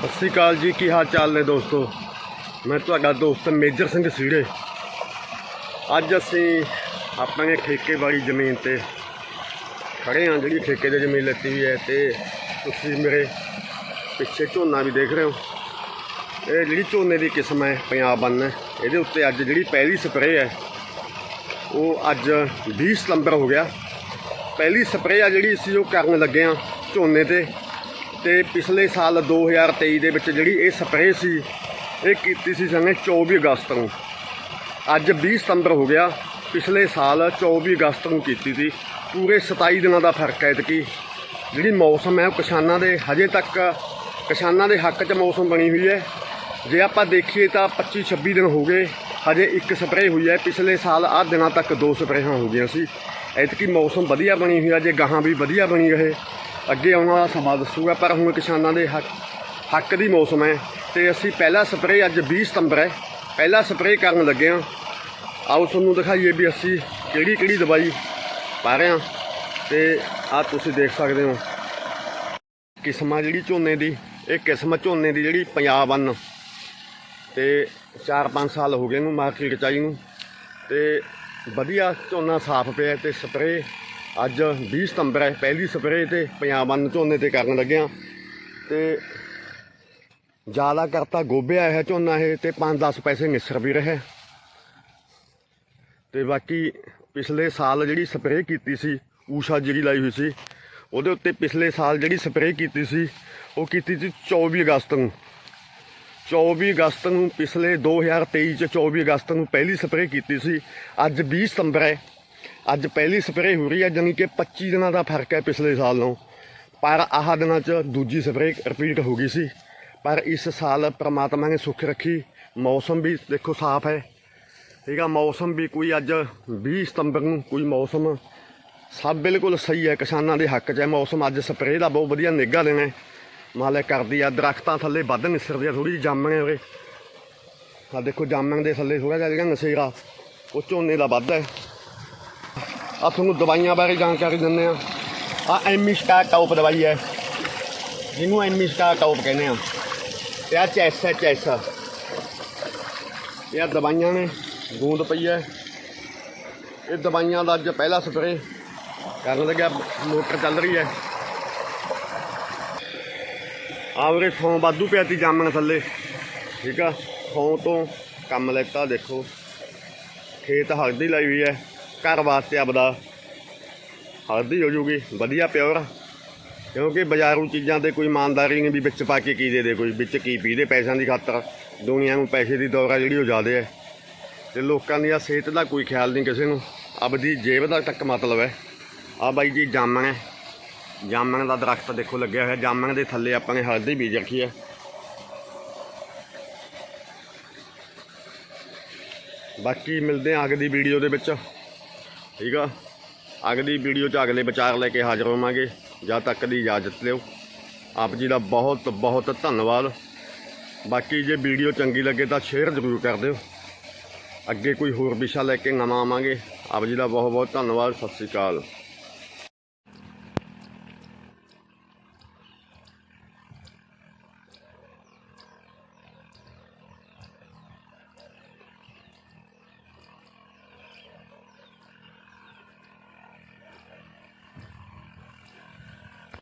ਸਤਿ ਸ਼੍ਰੀ ਅਕਾਲ ਜੀ, ਕੀ ਹਾਲ ਚਾਲ ਨੇ ਦੋਸਤੋ? ਮੈਂ ਤੁਹਾਡਾ ਦੋਸਤ ਮੇਜਰ ਸਿੰਘ ਸੀੜੇ। ਅੱਜ ਅਸੀਂ ਆਪਣੇ ਠੇਕੇ ਵਾਲੀ ਜ਼ਮੀਨ ਤੇ ਖੜੇ ਹਾਂ, ਜਿਹੜੀ ਠੇਕੇ ਦੀ ਜ਼ਮੀਨ ਲੱਤੀ ਹੋਈ ਹੈ ਤੇ ਤੁਸੀਂ ਮੇਰੇ ਪਿੱਛੇ ਝੋਨਾ ਵੀ ਦੇਖ ਰਹੇ ਹੋ। ਇਹ ਜਿਹੜੀ ਝੋਨੇ ਦੀ ਕਿਸਮ ਹੈ, ਪੰਜਾਬ ਬੰਨ ਇਹਦੇ ਉੱਤੇ ਅੱਜ ਜਿਹੜੀ ਪਹਿਲੀ ਸਪਰੇਅ ਹੈ, ਉਹ ਅੱਜ 20 ਸਤੰਬਰ ਹੋ ਗਿਆ। ਪਹਿਲੀ ਸਪਰੇਅ ਆ ਜਿਹੜੀ, ਅਸੀਂ ਉਹ ਕਰਨ ਲੱਗੇ ਆ ਝੋਨੇ ਤੇ। ਤੇ ਪਿਛਲੇ ਸਾਲ 2023 ਦੇ ਵਿੱਚ ਜਿਹੜੀ ਇਹ ਸਪਰੇਅ ਸੀ, ਇਹ ਕੀਤੀ ਸੀ ਸੰਗੇ 24 ਅਗਸਤ ਨੂੰ। ਅੱਜ 20 ਸਤੰਬਰ ਹੋ ਗਿਆ, ਪਿਛਲੇ ਸਾਲ 24 ਅਗਸਤ ਨੂੰ ਕੀਤੀ ਸੀ। ਪੂਰੇ 27 ਦਿਨਾਂ ਦਾ ਫ਼ਰਕ ਹੈ ਕਿ ਜਿਹੜੀ ਮੌਸਮ ਹੈ ਉਹ ਕਿਸਾਨਾਂ ਦੇ, ਹਜੇ ਤੱਕ ਕਿਸਾਨਾਂ ਦੇ ਹੱਕ 'ਚ ਮੌਸਮ ਬਣੀ ਹੋਈ ਹੈ। ਜੇ ਆਪਾਂ ਦੇਖੀਏ ਤਾਂ 25 26 ਦਿਨ ਹੋ ਗਏ, ਹਜੇ ਇੱਕ ਸਪਰੇਅ ਹੋਈ ਹੈ। ਪਿਛਲੇ ਸਾਲ ਆਹ ਦਿਨਾਂ ਤੱਕ ਦੋ ਸਪਰੇਹਾਂ ਹੋ ਗਈਆਂ ਸੀ। ਐਤਕੀ ਮੌਸਮ ਵਧੀਆ ਬਣੀ ਹੋਈ ਹੈ ਜੇ ਗਾਹਾਂ ਵੀ ਵਧੀਆ ਬਣੀ ਰਹੇ ਅੱਗੇ ਆਉਣ ਵਾਲਾ ਸਮਾਂ ਦੱਸੂਗਾ, ਪਰ ਹੁਣ ਕਿਸਾਨਾਂ ਦੇ ਹੱਕ ਹੱਕ ਦੀ ਮੌਸਮ ਹੈ ਤੇ ਅਸੀਂ ਪਹਿਲਾ ਸਪਰੇਅ ਅੱਜ 20 ਸਤੰਬਰ ਹੈ। ਪਹਿਲਾ ਸਪਰੇਅ ਕਰਨ ਲੱਗੇ ਹਾਂ। ਆਓ ਤੁਹਾਨੂੰ ਦਿਖਾਈਏ ਵੀ ਅਸੀਂ ਕਿਹੜੀ ਕਿਹੜੀ ਦਵਾਈ ਪਾ ਰਹੇ ਹਾਂ ਤੇ ਆ ਤੁਸੀਂ ਦੇਖ ਸਕਦੇ ਹੋ। ਕਿਸਮਾਂ ਜਿਹੜੀ ਝੋਨੇ ਦੀ, ਇਹ ਕਿਸਮ ਝੋਨੇ ਦੀ ਜਿਹੜੀ ਪੰਜਾਬ ਅੰਨ। ਤੇ 4-5 ਸਾਲ ਹੋ ਗਏ ਨੂੰ ਮਾਰਕੀਟ ਚ ਆਈ ਨੂੰ। ਤੇ ਵਧੀਆ ਝੋਨਾ ਸਾਫ਼ ਪਿਆ ਤੇ ਸਪਰੇਅ ਅੱਜ 20 ਸਤੰਬਰ ਹੈ, ਪਹਿਲੀ ਸਪਰੇਅ ਤੇ ਪੰਜਾਬ ਵੱਨ ਝੋਨੇ ਤੇ ਕਰਨ ਲੱਗਿਆ। ਤੇ ਜ਼ਿਆਦਾ ਕਰਤਾ ਗੋਭਿਆ ਇਹ ਝੋਨਾ ਇਹ ਤੇ 5-10 ਪੈਸੇ ਨਿਸਰ ਵੀ ਰਹੇ। ਤੇ ਬਾਕੀ ਪਿਛਲੇ ਸਾਲ ਜਿਹੜੀ ਸਪਰੇਅ ਕੀਤੀ ਸੀ, ਊਸ਼ਾ ਜਿਹੜੀ ਲਾਈ ਹੋਈ ਸੀ, ਉਹਦੇ ਉੱਤੇ ਪਿਛਲੇ ਸਾਲ ਜਿਹੜੀ ਸਪਰੇਅ ਕੀਤੀ ਸੀ, ਉਹ ਕੀਤੀ ਸੀ 24 ਅਗਸਤ ਨੂੰ। 24 ਅਗਸਤ ਨੂੰ ਪਿਛਲੇ 2023 ਚ 24 ਅਗਸਤ ਨੂੰ ਪਹਿਲੀ ਸਪਰੇਅ ਕੀਤੀ ਸੀ, ਅੱਜ 20 ਸਤੰਬਰ ਹੈ। ਅੱਜ ਪਹਿਲੀ ਸਪਰੇਅ ਹੋ ਰਹੀ ਹੈ, ਜਾਣੀ ਕਿ 25 ਦਿਨਾਂ ਦਾ ਫ਼ਰਕ ਹੈ ਪਿਛਲੇ ਸਾਲ ਨਾਲੋਂ। ਪਰ ਆਹ ਦਿਨਾਂ ਚ ਦੂਜੀ ਸਪਰੇਅ ਰਿਪੀਟ ਹੋ ਗਈ ਸੀ। ਪਰ ਇਸ ਸਾਲ ਪ੍ਰਮਾਤਮਾ ਨੇ ਸੁੱਖ ਰੱਖੀ। ਮੌਸਮ ਵੀ ਦੇਖੋ ਸਾਫ਼ ਹੈ। ਠੀਕ ਆ, ਮੌਸਮ ਵੀ ਕੋਈ ਅੱਜ 20 ਸਤੰਬਰ ਨੂੰ ਕੋਈ ਮੌਸਮ ਸਭ ਬਿਲਕੁਲ ਸਹੀ ਹੈ, ਕਿਸਾਨਾਂ ਦੇ ਹੱਕ 'ਚ ਹੈ। ਮੌਸਮ ਅੱਜ ਸਪਰੇਅ ਦਾ ਬਹੁਤ ਵਧੀਆ ਨਿੱਘਾ ਦੇਣਾ ਹੈ। ਮਾਲੇ ਕਰਦੀ ਆ, ਦਰਖਤਾਂ ਥੱਲੇ ਵੱਧ ਨਿਸਰਦੀ ਆ ਥੋੜੀ ਜਿਹੀ ਜਾਮਣੇ ਉਰੇ ਆ ਦੇਖੋ, ਜਾਮਣ ਦੇ ਥੱਲੇ ਥੋੜਾ ਜਿਹਾ ਜਿਹੜਾ ਨਸੇਰਾ ਉਹ ਝੋਨੇ ਦਾ ਵੱਧ ਹੈ। ਆ ਤੁਹਾਨੂੰ ਦਵਾਈਆਂ ਬਾਰੇ ਜਾਣਕਾਰੀ ਦਿੰਦੇ ਆ ਆ ਸਟਾਰ ਟੌਪ ਦਵਾਈ ਹੈ। ਜਿਹਨੂੰ ਐਮੀ ਐਮਿਸਟਾ ਟੌਪ ਕਹਿੰਦੇ ਆ ਤੇ ਆ ਚੈਸ ਹੈ, ਚੈਸ ਇਹ ਆ ਦਵਾਈਆਂ ਨੇ, ਗੂੰਦ ਪਈ ਹੈ। ਇਹ ਦਵਾਈਆਂ ਦਾ ਅੱਜ ਪਹਿਲਾ ਸਪਰੇਅ ਕਰਨ ਲੱਗਿਆ, ਮੋਟਰ ਚੱਲ ਰਹੀ ਹੈ। ਆਵਰੇ ਥੋਂ ਵਾਧੂ ਪਿਆ ਤੀ ਜਾਮਣ ਥੱਲੇ। ਠੀਕ ਆ ਥੋਂ ਤੋਂ ਕੰਮ ਲੈਤਾ, ਦੇਖੋ। ਖੇਤ ਹਲਦੀ ਲਾਈ ਹੋਈ ਹੈ। ਘਰ ਵਾਸਤੇ ਆਪਦਾ ਹਲਦੀ ਹੋ ਜੂਗੀ, ਵਧੀਆ ਪਿਓਰ ਕਿਉਂਕਿ ਬਾਜ਼ਾਰੂ ਚੀਜ਼ਾਂ ਤੇ ਕੋਈ ਇਮਾਨਦਾਰੀ ਨਹੀਂ ਵੀ ਵਿੱਚ ਪਾ ਕੇ ਕੀ ਦੇ ਦੇ, ਕੋਈ ਵਿੱਚ ਕੀ ਪੀ ਦੇ ਪੈਸਿਆਂ ਦੀ ਖਾਤਰ। ਦੁਨੀਆ ਨੂੰ ਪੈਸੇ ਦੀ ਦੌਰਾ ਜਿਹੜੀ ਉਹ ਜ਼ਿਆਦੇ ਹੈ ਤੇ ਲੋਕਾਂ ਦੀ ਆ ਸਿਹਤ ਦਾ ਕੋਈ ਖਿਆਲ ਨਹੀਂ ਕਿਸੇ ਨੂੰ। ਆਪਦੀ ਜੇਬ ਦਾ ਤੱਕ ਮਤਲਬ ਹੈ। ਆ ਬਾਈ ਜੀ, ਜਾਮਣ ਹੈ। ਜਾਮਣ ਦਾ ਦਰਖਤ ਦੇਖੋ ਲੱਗਿਆ ਹੋਇਆ। ਜਾਮਣ ਦੇ ਥੱਲੇ ਆਪਾਂ ਨੇ ਹਲਦੀ ਬੀਜ ਰੱਖੀ ਹੈ ਬਾਕੀ ਮਿਲਦੇ ਹਾਂ ਅਗਲੀ ਵੀਡੀਓ ਦੇ ਵਿੱਚ। ਠੀਕ ਆ? ਅਗਲੀ ਵੀਡੀਓ 'ਚ ਅਗਲੇ ਵਿਚਾਰ ਲੈ ਕੇ ਹਾਜ਼ਰ ਹੋਵਾਂਗੇ। ਜਦ ਤੱਕ ਦੀ ਇਜਾਜ਼ਤ ਲਿਓ। ਆਪ ਜੀ ਦਾ ਬਹੁਤ ਬਹੁਤ ਧੰਨਵਾਦ। ਬਾਕੀ ਜੇ ਵੀਡੀਓ ਚੰਗੀ ਲੱਗੇ ਤਾਂ ਸ਼ੇਅਰ ਜ਼ਰੂਰ ਕਰ ਦਿਓ। ਅੱਗੇ ਕੋਈ ਹੋਰ ਵਿਸ਼ਾ ਲੈ ਕੇ ਨਵਾਂ ਆਵਾਂਗੇ। ਆਪ ਜੀ ਦਾ ਬਹੁਤ ਬਹੁਤ ਧੰਨਵਾਦ। ਸਤਿ ਸ਼੍ਰੀ ਅਕਾਲ।